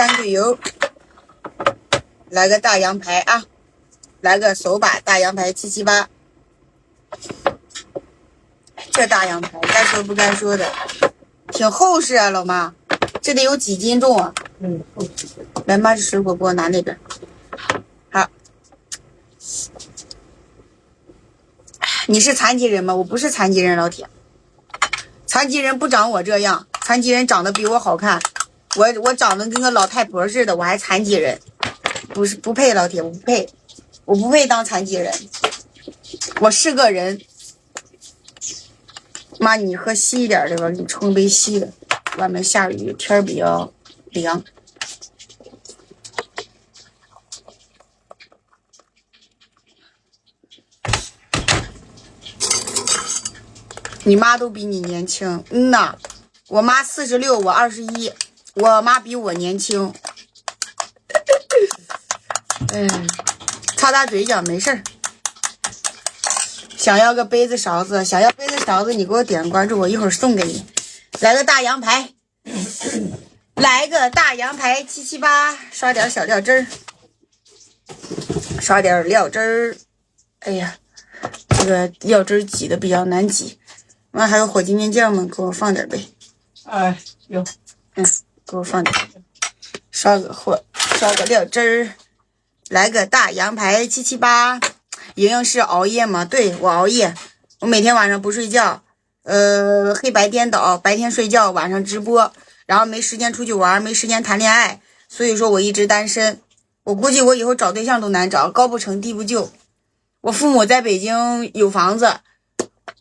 三个油，来个大羊排啊，来个手把大羊排七七八。这大羊排该说不该说的，挺厚实啊，老妈，这得有几斤重啊？嗯，来，妈，这水果给我拿那边。好，你是残疾人吗？我不是残疾人，老铁。残疾人不长我这样，残疾人长得比我好看。我我长得跟个老太婆似的，我还残疾人，不是不配，老铁，我不配，我不配当残疾人，我是个人。妈，你喝稀一点的吧，给你冲杯稀的。外面下雨，天比较凉。你妈都比你年轻，嗯呐，我妈四十六，我二十一，我妈比我年轻。嗯，擦擦嘴角没事儿。想要个杯子勺子，想要杯子勺子，你给我点个关注，我一会儿送给你。来个大羊排，来个大羊排七七八，刷点小料汁儿，刷点料汁儿。哎呀，这个料汁挤的比较难挤。完还有火鸡面酱吗？给我放点呗。哎，有，嗯，给我放点。刷个火，刷个料汁儿，来个大羊排七七八。莹莹是熬夜吗？对我熬夜，我每天晚上不睡觉，呃，黑白颠倒，白天睡觉，晚上直播，然后没时间出去玩，没时间谈恋爱，所以说我一直单身。我估计我以后找对象都难找，高不成低不就。我父母在北京有房子，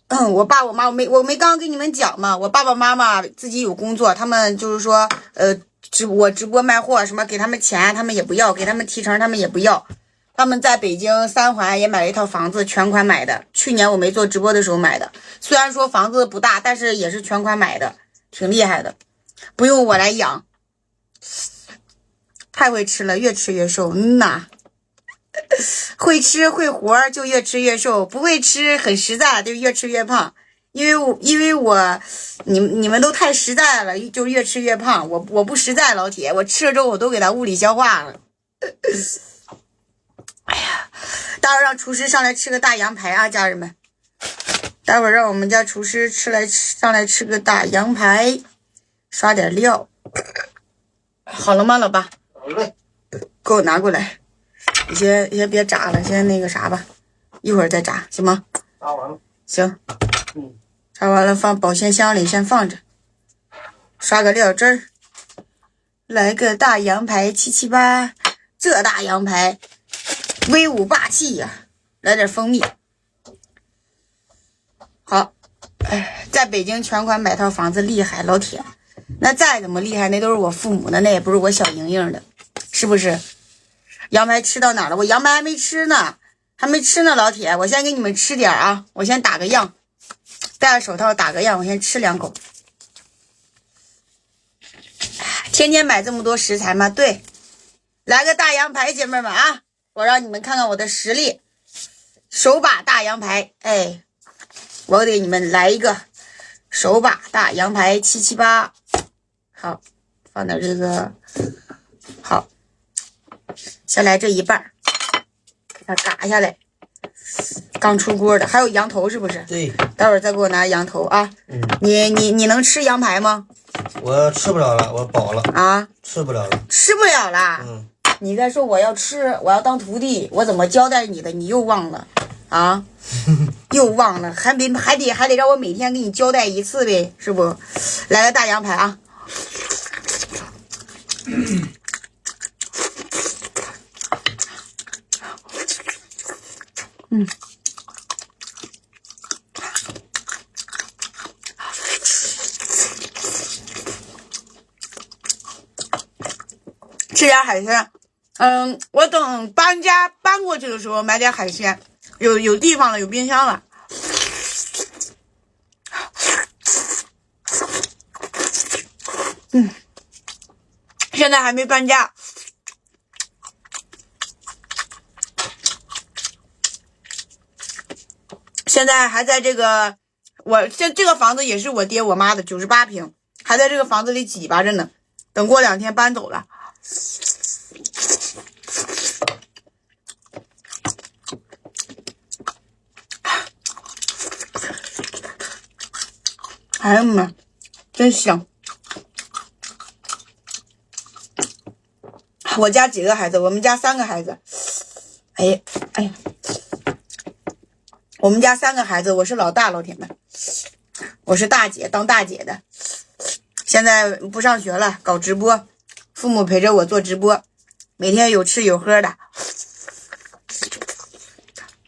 我爸我妈我没我没刚跟你们讲嘛，我爸爸妈妈自己有工作，他们就是说，呃，直我直播卖货什么，给他们钱他们也不要，给他们提成他们也不要。他们在北京三环也买了一套房子，全款买的。去年我没做直播的时候买的，虽然说房子不大，但是也是全款买的，挺厉害的，不用我来养。太会吃了，越吃越瘦。嗯呐，会吃会活就越吃越瘦，不会吃很实在就越吃越胖。因为我因为我你你们都太实在了，就越吃越胖。我我不实在，老铁，我吃了之后我都给它物理消化了。哎呀，待会儿让厨师上来吃个大羊排啊，家人们！待会儿让我们家厨师吃来吃上来吃个大羊排，刷点料。好了吗，老爸？好嘞。给我拿过来。你先，你先别炸了，先那个啥吧，一会儿再炸，行吗？炸完了。行。嗯。炸完了放保鲜箱里，先放着。刷个料汁儿。来个大羊排七七八，这大羊排。威武霸气呀！来点蜂蜜。好，哎，在北京全款买套房子厉害，老铁。那再怎么厉害，那都是我父母的，那也不是我小莹莹的，是不是？羊排吃到哪了？我羊排还没吃呢，还没吃呢，老铁。我先给你们吃点啊，我先打个样，戴着手套打个样，我先吃两口。天天买这么多食材吗？对，来个大羊排，姐妹们啊！我让你们看看我的实力，手把大羊排，哎，我给你们来一个手把大羊排七七八，好，放点这个，好，先来这一半，给它嘎下来，刚出锅的，还有羊头是不是？对，待会儿再给我拿羊头啊。嗯，你你你能吃羊排吗？我吃不了了，我饱了啊，吃不了了，吃不了了。嗯。你再说我要吃，我要当徒弟，我怎么交代你的？你又忘了啊？又忘了，还得还得还得让我每天给你交代一次呗，是不？来个大羊排啊！嗯，嗯吃点海鲜。嗯，我等搬家搬过去的时候买点海鲜，有有地方了，有冰箱了。嗯，现在还没搬家，现在还在这个，我这这个房子也是我爹我妈的，九十八平，还在这个房子里挤巴着呢。等过两天搬走了。哎呀妈，真香！我家几个孩子？我们家三个孩子。哎呀，哎呀，我们家三个孩子，我是老大，老铁们，我是大姐，当大姐的。现在不上学了，搞直播，父母陪着我做直播，每天有吃有喝的，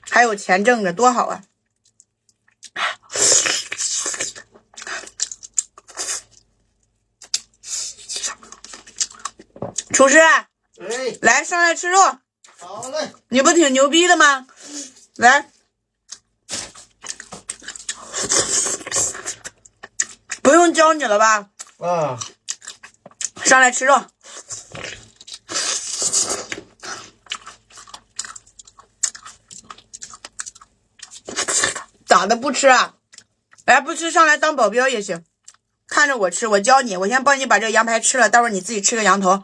还有钱挣着，多好啊！厨师，哎，来上来吃肉，好嘞，你不挺牛逼的吗？来，教你了吧？啊，上来吃肉。咋的不吃啊？哎不吃上来当保镖也行，看着我吃，我教你，我先帮你把这个羊排吃了，待会儿你自己吃个羊头。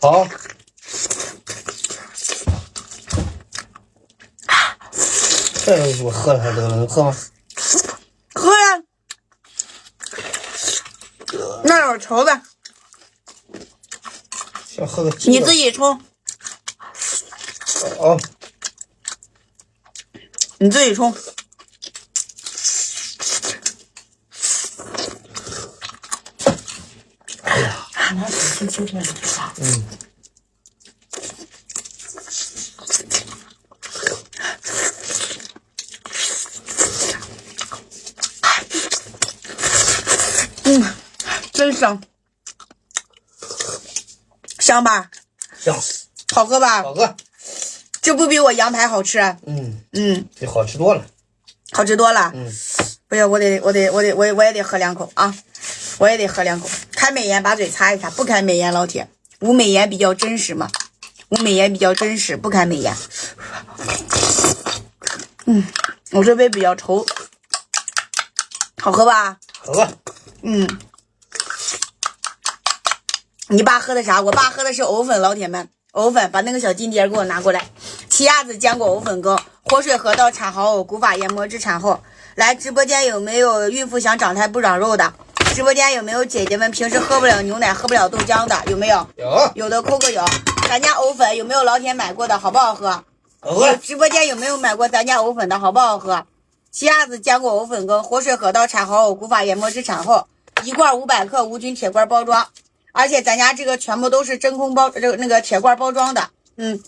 好。哎，我喝了还得了，能喝吗？喝呀，那有稠的，想喝个你自己冲，哦，你自己冲。嗯，真香，香吧？香，好喝吧？好喝。这不比我羊排好吃？嗯，嗯，这好吃多了。好吃多了。嗯，不行，我得，我得，我得，我也我也得喝两口啊！我也得喝两口。开美颜，把嘴擦一擦；不开美颜，老铁，无美颜比较真实嘛，无美颜比较真实，不开美颜。嗯，我这杯比较稠，好喝吧？好喝。嗯，你爸喝的啥？我爸喝的是藕粉，老铁们，藕粉，把那个小金碟给我拿过来。奇亚籽坚果藕粉羹，活水河道产蚝藕，古法研磨制产后。来直播间有没有孕妇想长胎不长肉的？直播间有没有姐姐们平时喝不了牛奶、喝不了豆浆的？有没有？有，有的扣个有。咱家藕粉有没有老铁买过的？好不好喝？好喝。直播间有没有买过咱家藕粉的？好不好喝？奇亚籽坚果藕粉羹，活水河道产蚝藕，古法研磨制产后，一罐五百克无菌铁罐包装，而且咱家这个全部都是真空包，这个那个铁罐包装的，嗯，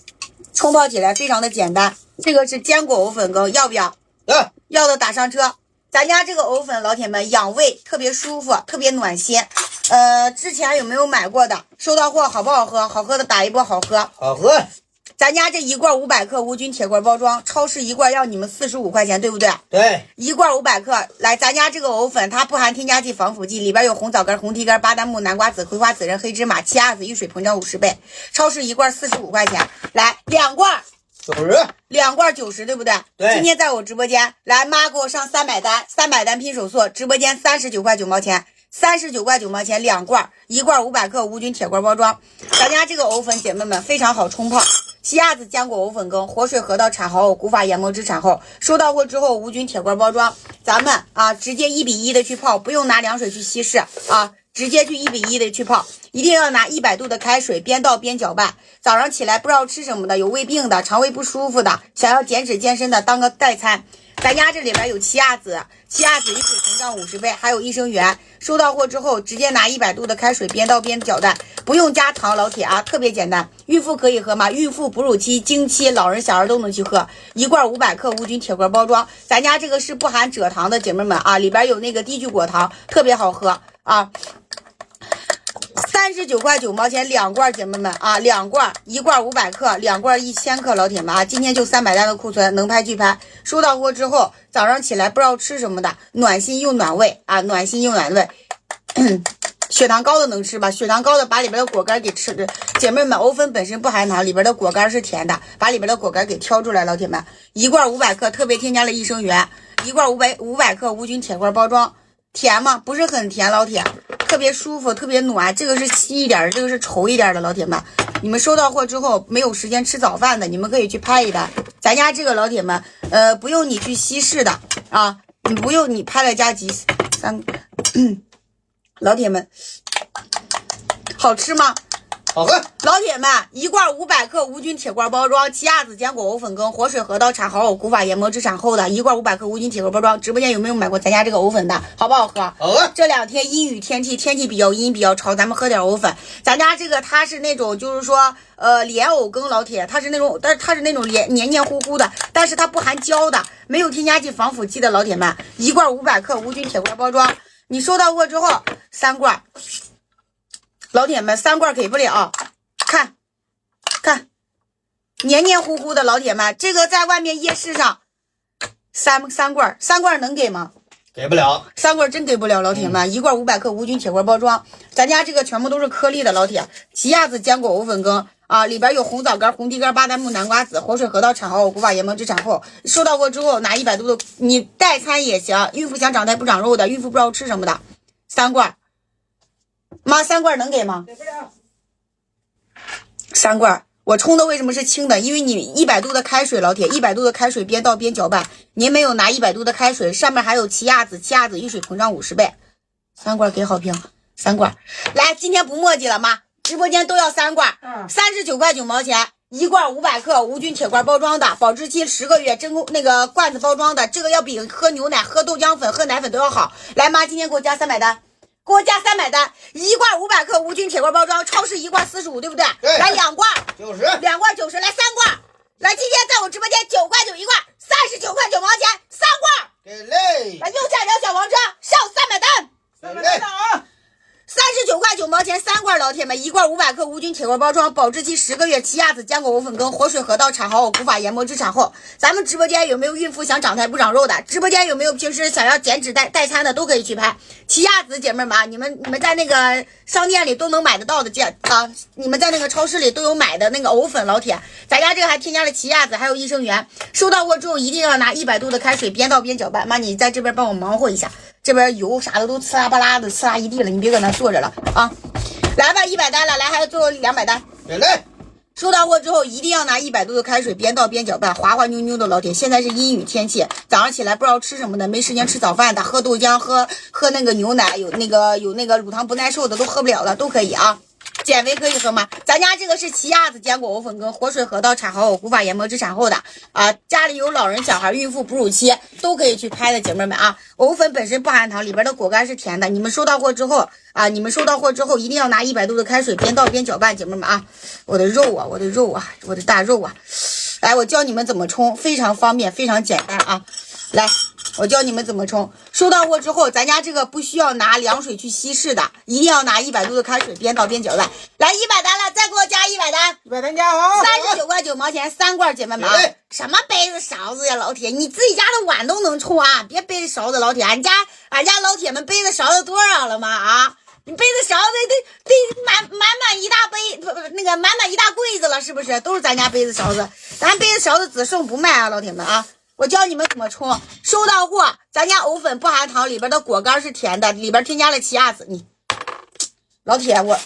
冲泡起来非常的简单。这个是坚果藕粉羹，要不要？要，要的打上车。咱家这个藕粉，老铁们养胃特别舒服，特别暖心。呃，之前有没有买过的？收到货好不好喝？好喝的打一波好喝。好喝。咱家这一罐五百克无菌铁罐包装，超市一罐要你们四十五块钱，对不对？对，一罐五百克，来，咱家这个藕粉它不含添加剂、防腐剂，里边有红枣干、红提干、巴旦木、南瓜子、葵花籽仁、黑芝麻、奇亚籽，遇水膨胀五十倍。超市一罐四十五块钱，来两罐，九十。两罐九十，对不对？对今天在我直播间，来妈给我上三百单，三百单拼手速，直播间三十九块九毛钱，三十九块九毛钱两罐，一罐五百克无菌铁罐包装。咱家这个藕粉姐妹们非常好冲泡。奇亚籽坚果藕粉羹，活水核桃产后，古法研磨制产后。收到货之后无菌铁罐包装，咱们啊直接一比一的去泡，不用拿凉水去稀释啊，直接去一比一的去泡。一定要拿一百度的开水，边倒边搅拌。早上起来不知道吃什么的，有胃病的、肠胃不舒服的，想要减脂健身的，当个代餐。咱家这里边有奇亚籽，奇亚籽一水膨胀五十倍，还有益生元。收到货之后，直接拿一百度的开水边倒边搅拌，不用加糖，老铁啊，特别简单。孕妇可以喝吗？孕妇、哺乳期、经期、老人、小孩都能去喝。一罐五百克无菌铁盒包装，咱家这个是不含蔗糖的，姐妹们啊，里边有那个低聚果糖，特别好喝啊。三十九块九毛钱两罐，姐妹们啊，两罐，一罐五百克，两罐一千克，老铁们啊，今天就三百单的库存，能拍拒拍。收到货之后，早上起来不知道吃什么的，暖心又暖胃啊，暖心又暖胃。血糖高的能吃吧？血糖高的把里边的果干给吃。姐妹们，藕粉本身不含糖，里边的果干是甜的，把里边的果干给挑出来，老铁们，一罐五百克，特别添加了益生元，一罐五百五百克无菌铁罐包装。甜吗？不是很甜，老铁，特别舒服，特别暖。这个是稀一点的，这个是稠一点的，老铁们，你们收到货之后没有时间吃早饭的，你们可以去拍一单。咱家这个老铁们，呃，不用你去稀释的啊，你不用你拍了加急三，老铁们，好吃吗？好喝。老铁们，一罐五百克无菌铁罐包装，奇亚籽坚果藕粉羹，活水核桃产好藕古法研磨制产后的一罐五百克无菌铁罐包装。直播间有没有买过咱家这个藕粉的？好不好喝？好喝。这两天阴雨天气，天气比较阴比较潮，咱们喝点藕粉。咱家这个它是那种就是说呃莲藕羹，老铁，它是那种，但是它是那种黏黏黏糊糊的，但是它不含胶的，没有添加剂防腐剂的。老铁们，一罐五百克无菌铁罐包装，你收到货之后三罐。老铁们，三罐给不了，看，看，黏黏糊糊的。老铁们，这个在外面夜市上三三罐，三罐能给吗？给不了，三罐真给不了。老铁们，一罐五百克无菌铁罐包装，咱家这个全部都是颗粒的。老铁，奇亚籽坚果藕粉羹啊，里边有红枣干、红地干、巴旦木、南瓜子、活水核桃产后古法研磨汁产后。收到货之后拿一百度的，你代餐也行。孕妇想长胎不长肉的，孕妇不知道吃什么的，三罐。妈，三罐能给吗？给不了。三罐，我冲的为什么是清的？因为你一百度的开水，老铁，一百度的开水边倒边搅拌。您没有拿一百度的开水，上面还有奇亚籽，奇亚籽遇水膨胀五十倍。三罐给好评，三罐。来，今天不墨迹了，妈，直播间都要三罐，三十九块九毛钱一罐，五百克无菌铁罐包装的，保质期十个月，真空那个罐子包装的，这个要比喝牛奶、喝豆浆粉、喝奶粉都要好。来，妈，今天给我加三百单。给我加三百单，一罐五百克无菌铁罐包装，超市一罐四十五，对不对？对。来两罐九十，两罐九十，来三罐。来，今天在我直播间九块九一罐，三十九块九毛钱三罐。给嘞。来右下角小黄车上三百单，三百单啊。三十九块九罐，老铁们，一罐五百克无菌铁罐包装，保质期十个月，奇亚籽坚果藕粉羹，活水核桃产后古法研磨止产后。咱们直播间有没有孕妇想长胎不长肉的？直播间有没有平时想要减脂代代餐的？都可以去拍奇亚籽，姐妹们啊，你们你们在那个商店里都能买得到的，见啊，你们在那个超市里都有买的那个藕粉，老铁，咱家这个还添加了奇亚籽，还有益生元。收到货之后一定要拿一百度的开水边倒边搅拌。妈，你在这边帮我忙活一下。这边油啥的都呲啦吧啦的，呲啦一地了，你别搁那坐着了啊！来吧，一百单了，来，还有最后两百单。来，收到货之后一定要拿一百度的开水边倒边搅拌，滑滑溜溜的。老铁，现在是阴雨天气，早上起来不知道吃什么的，没时间吃早饭的，喝豆浆、喝喝那个牛奶，有那个有那个乳糖不耐受的都喝不了了，都可以啊。减肥可以喝吗？咱家这个是奇亚籽坚果藕粉羹，活水核桃产好藕古法研磨制产后的啊。家里有老人、小孩、孕妇、哺乳期都可以去拍的，姐妹们啊。藕粉本身不含糖，里边的果干是甜的。你们收到货之后啊，你们收到货之后一定要拿一百度的开水边倒边搅拌，姐妹们啊。我的肉啊，我的肉啊，我的大肉啊，来，我教你们怎么冲，非常方便，非常简单啊。来，我教你们怎么冲。收到货之后，咱家这个不需要拿凉水去稀释的，一定要拿一百度的开水边倒边搅拌。来，一百单了，再给我加一百单，一百单加好，三十九块九毛钱三罐，姐妹们啊！什么杯子勺子呀，老铁，你自己家的碗都能冲啊！别杯子勺子，老铁，俺家俺家老铁们杯子勺子多少了吗？啊，你杯子勺子得得满满满一大杯，不不那个满满一大柜子了，是不是？都是咱家杯子勺子，咱杯子勺子只剩不卖啊，老铁们啊！我教你们怎么冲，收到货，咱家藕粉不含糖，里边的果干是甜的，里边添加了奇亚籽。你，老铁，我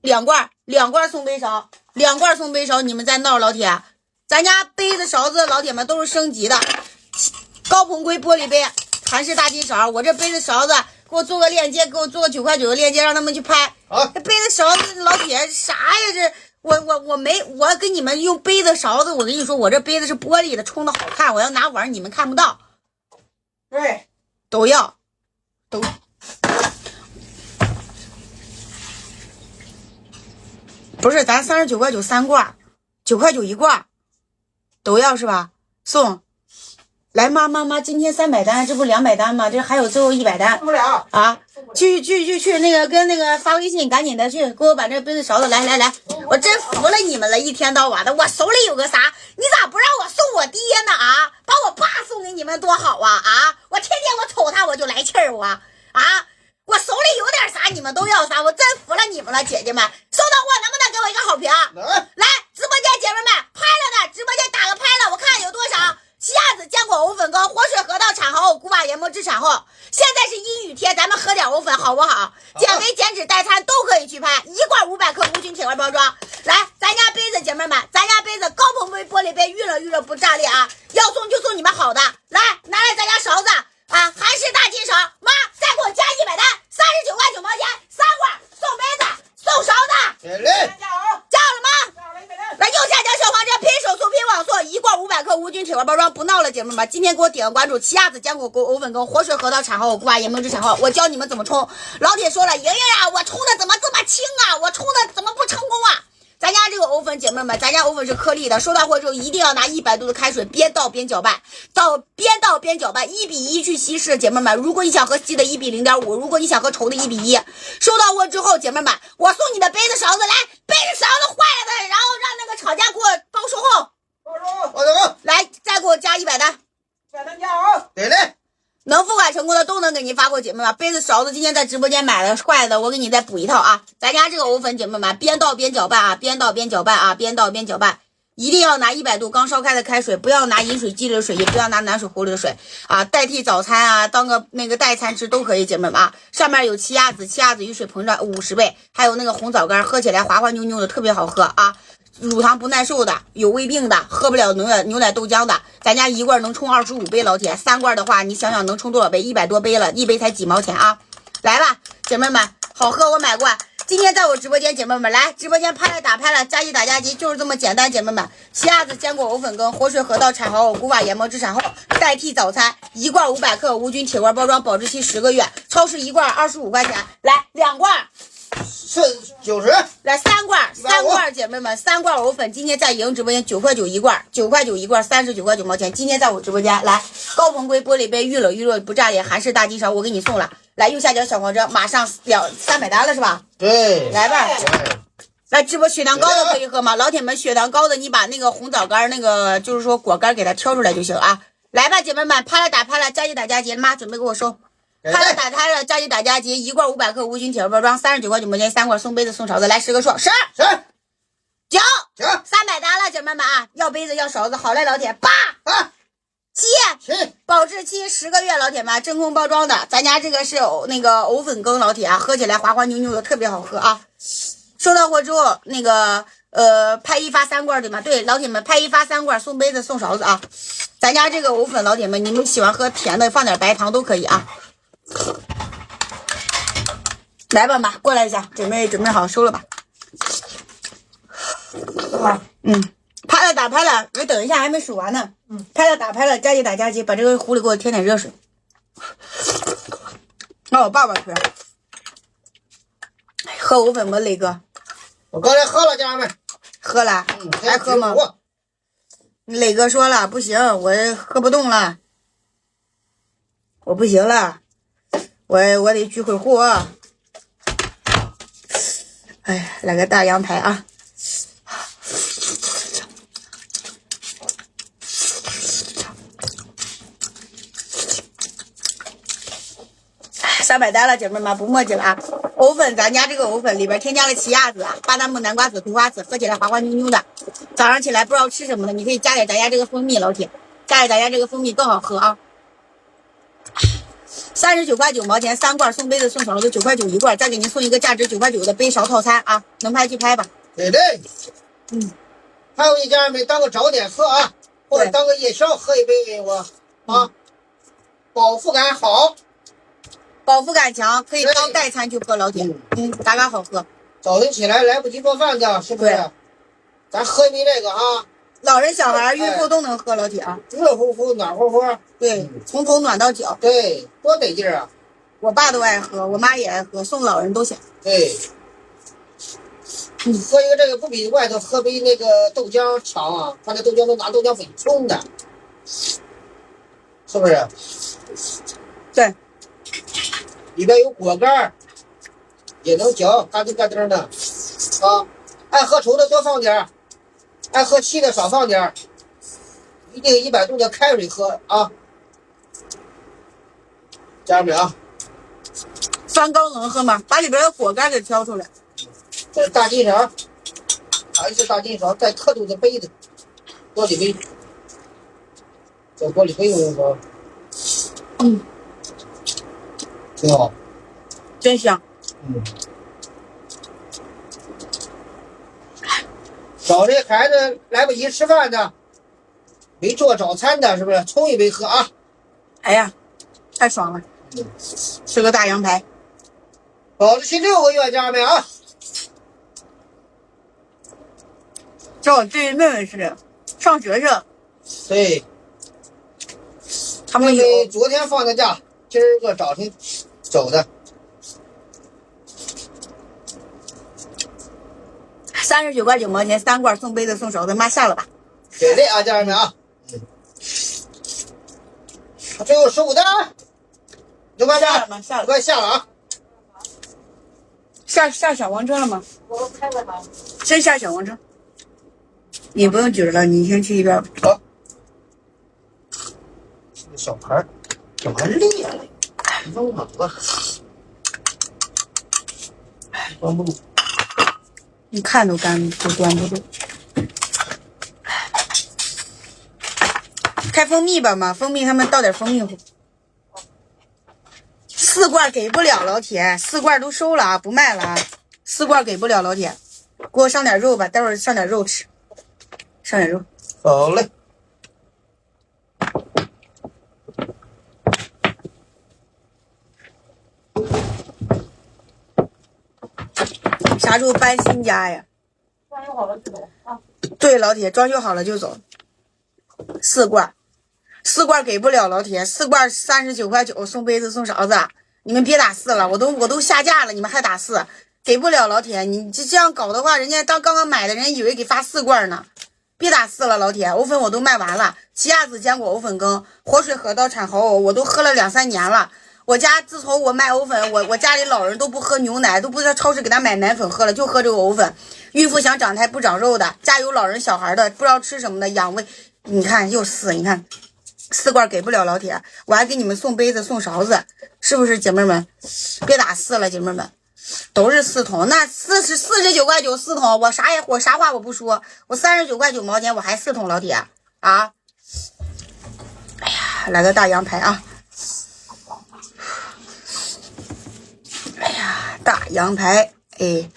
两罐，两罐送杯勺，两罐送杯勺，你们在闹，老铁，咱家杯子勺子，老铁们都是升级的，高硼硅玻璃杯，韩式大金勺。我这杯子勺子，给我做个链接，给我做个九块九的链接，让他们去拍。这杯子勺子，老铁啥呀这？我我我没我给你们用杯子勺子，我跟你说，我这杯子是玻璃的，冲的好看。我要拿碗，你们看不到。对，都要，都不是咱三十九块九三罐，九块九一罐，都要是吧？送。来妈妈妈，今天三百单，这不两百单吗？这还有最后一百单，不了啊！去去去去，那个跟那个发微信，赶紧的去给我把这杯子勺子来来来，我真服了你们了，一天到晚的，我手里有个啥，你咋不让我送我爹呢？啊，把我爸送给你们多好啊！啊，我天天我瞅他我就来气儿，我啊，我手里有点啥你们都要啥，我真服了你们了，姐姐们，收到货能不能给我一个好评？来，直播间姐妹们拍了的，直播间打个拍了，我看有多少。奇亚籽坚果藕粉羹，活水核桃产后古法研磨制产后。现在是阴雨天，咱们喝点藕粉好不好？减肥减脂代餐都可以去拍，一罐五百克无菌铁罐包装。来，咱家杯子，姐妹们，咱家杯子高硼杯玻璃杯，遇热遇热不炸裂啊！要送就送你们好的，来拿来咱家勺子啊，韩式大金勺，妈再给我加一百单，三十九块九毛钱，三罐送杯子送勺子，加油！加了吗？加了一百单。来，右下角小黄车拼手速拼网速，一罐五百克无菌铁罐包装，不闹了，姐妹们，今天给我点个关注，奇亚籽坚果沟藕粉羹，活水核桃产后，固瓦研磨至产后，我教你们怎么冲。老铁说了，莹莹呀，我冲的怎么这么轻啊？我冲的怎么不成功啊？咱家这个藕粉，姐妹们，咱家藕粉是颗粒的，收到货之后一定要拿一百度的开水边倒边搅拌，倒边倒边搅拌，一比一去稀释。姐妹们，如果你想喝稀的，一比零点五；如果你想喝稠的，一比一。收到货之后，姐妹们，我送你的杯子勺子来，杯子勺子坏了的，然后让那个厂家给我包售后，来再给我加一百单。百单加油！给嘞，能付款成功的都能给您发货，姐妹们。杯子勺子今天在直播间买的坏的，我给你再补一套啊。咱家这个藕粉，姐妹们边倒边搅拌啊，边倒边搅拌啊，边倒边搅拌。一定要拿一百度刚烧开的开水，不要拿饮水机里的水，也不要拿暖水壶里的水啊，代替早餐啊，当个那个代餐吃都可以，姐妹们啊。上面有奇亚籽，奇亚籽遇水膨胀五十倍，还有那个红枣干，喝起来滑滑妞妞的，特别好喝啊。乳糖不耐受的，有胃病的，喝不了牛奶牛奶豆浆的，咱家一罐能冲二十五杯，老铁，三罐的话，你想想能冲多少杯？一百多杯了，一杯才几毛钱啊！来吧，姐妹们，好喝，我买过。今天在我直播间，姐妹们来直播间拍了打拍了，加急打加急，就是这么简单，姐妹们。奇亚籽坚果藕粉羹，活水河道产后，古法研磨制产后，代替早餐，一罐五百克，无菌铁罐包装，保质期十个月，超市一罐二十五块钱，来两罐。是九十，来三罐，三罐，姐妹们，三罐藕粉，今天在莹直播间九块九一罐，九块九一罐，三十九块九毛钱。今天在我直播间，来高硼硅玻璃杯，遇冷遇热不炸裂，韩式大金勺，我给你送了。来右下角小黄车，马上两三百单了是吧？对，来吧，来直播血糖高的可以喝吗？老铁们，血糖高的你把那个红枣干那个就是说果干给它挑出来就行啊。来吧，姐妹们，拍了打拍了，加急打加急，妈准备给我收。给拍了，打开了，加急打加急，一罐五百克无菌铁包装，三十九块九毛钱，三罐送杯子送勺子，来十个数，十十九九三百单了，姐妹们啊，要杯子要勺子，好嘞，老铁，八八七，七，保质期十个月，老铁们，真空包装的，咱家这个是藕那个藕粉羹，老铁啊，喝起来滑滑扭扭的，特别好喝啊。收到货之后，那个呃拍一发三罐对吗？对，老铁们拍一发三罐，送杯子送勺子啊。咱家这个藕粉，老铁们，你们喜欢喝甜的，放点白糖都可以啊。来吧妈，过来一下，准备准备好收了吧。嗯，拍了打拍了，你等一下还没数完呢。嗯，拍了打拍了，加急打加急，把这个壶里给我添点热水。让我爸爸喝，喝藕粉吧？磊哥，我刚才喝了，家人们，喝了，嗯，还喝吗？我磊哥说了，不行，我喝不动了，我不行了，我我得去会货。哎，来个大羊排啊！三百单了，姐妹们不墨迹了啊！藕粉，咱家这个藕粉里边添加了奇亚籽、巴旦木、南瓜籽、葵花籽，喝起来滑滑妞妞的。早上起来不知道吃什么的，你可以加点咱家这个蜂蜜，老铁，加点咱家这个蜂蜜更好喝啊！三十九块九毛钱三罐，送杯子送勺子，九块九一罐，再给您送一个价值九块九的杯勺套餐啊！能拍去拍吧。对对，嗯，还有一家人们当个早点喝啊，或者当个夜宵喝一杯给我啊，饱腹感好，饱腹感强，可以当代餐去喝，老铁，嗯，嘎嘎好喝。早晨起来来不及做饭的，是不是对？咱喝一杯这个啊，老人小孩孕妇都能喝，老铁啊，热乎乎、暖和乎，对，从头暖到脚。对，多得劲儿啊！我爸都爱喝，我妈也爱喝，送老人都行。对，你喝一个这个不比外头喝杯那个豆浆强啊，他那豆浆都拿豆浆粉冲的，是不是？对，里边有果干儿，也能嚼，嘎噔嘎噔的啊。爱喝稠的多放点儿，爱喝稀的少放点儿。一定一百度的开水喝啊！家人们啊，三高能喝吗？把里边的果干给挑出来。这是大金勺，还是大金勺，带刻度的杯子，玻璃杯，这玻璃杯用的挺好。真香。嗯。早晨孩子来不及吃饭的，没做早餐的，是不是冲一杯喝啊？哎呀，太爽了！吃个大羊排，保质期六个月，家人们啊！叫我对妹妹似的，上学去。对，他们昨天放的假，今儿个早晨走的。三十九块九毛钱三罐，送杯子送勺子，妈下了吧。给力啊，家人们啊！嗯。最后十五单，刘班长，下了吗？下了。快下了啊！下下小黄车了吗？我开个门。先下小黄车。你不用举着了，你先去一边吧。好。这个小盘儿怎么裂了？扔哪个？端不住。你看都干都端不住。开蜂蜜吧嘛，蜂蜜他们倒点蜂蜜。四罐给不了老铁，四罐都收了啊，不卖了啊。四罐给不了老铁，给我上点肉吧，待会上点肉吃，上点肉。好嘞。啥时候搬新家呀？装修好了就走啊。对，老铁，装修好了就走。四罐，四罐给不了老铁，四罐三十九块九，送杯子送勺子，你们别打四了，我都我都下架了，你们还打四，给不了老铁，你这这样搞的话，人家当刚刚买的人以为给发四罐呢，别打四了，老铁，藕粉我都卖完了，奇亚籽坚果藕粉羹，活水河道产好藕，我都喝了两三年了。我家自从我卖藕粉，我我家里老人都不喝牛奶，都不在超市给他买奶粉喝了，就喝这个藕粉。孕妇想长胎不长肉的，家有老人小孩的，不知道吃什么的养胃，你看又四，你看四罐给不了老铁，我还给你们送杯子送勺子，是不是姐妹们？别打四了，姐妹们，都是四桶，那四十四十九块九四桶，我啥也我啥话我不说，我三十九块九毛钱我还四桶老铁啊！哎呀，来个大羊排啊！哎呀，大羊排，哎，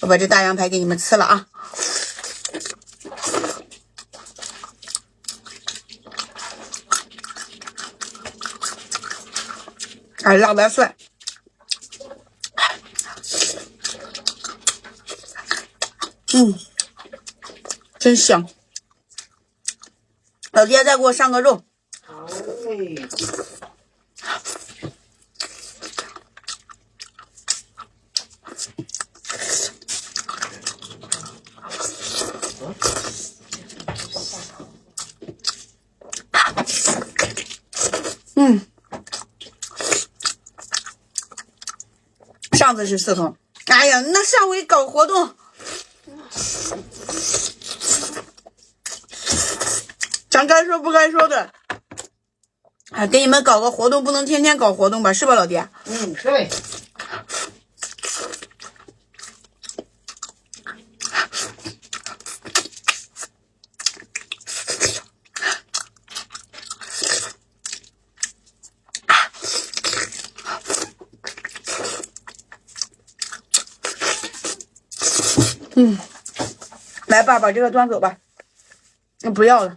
我把这大羊排给你们吃了啊！哎，辣白蒜，嗯，真香。老爹，再给我上个肉。嗯，上次是四桶。哎呀，那上回搞活动，咱该说不该说的。哎，给你们搞个活动，不能天天搞活动吧？是吧，老弟？嗯，是来吧，把这个端走吧。那不要了。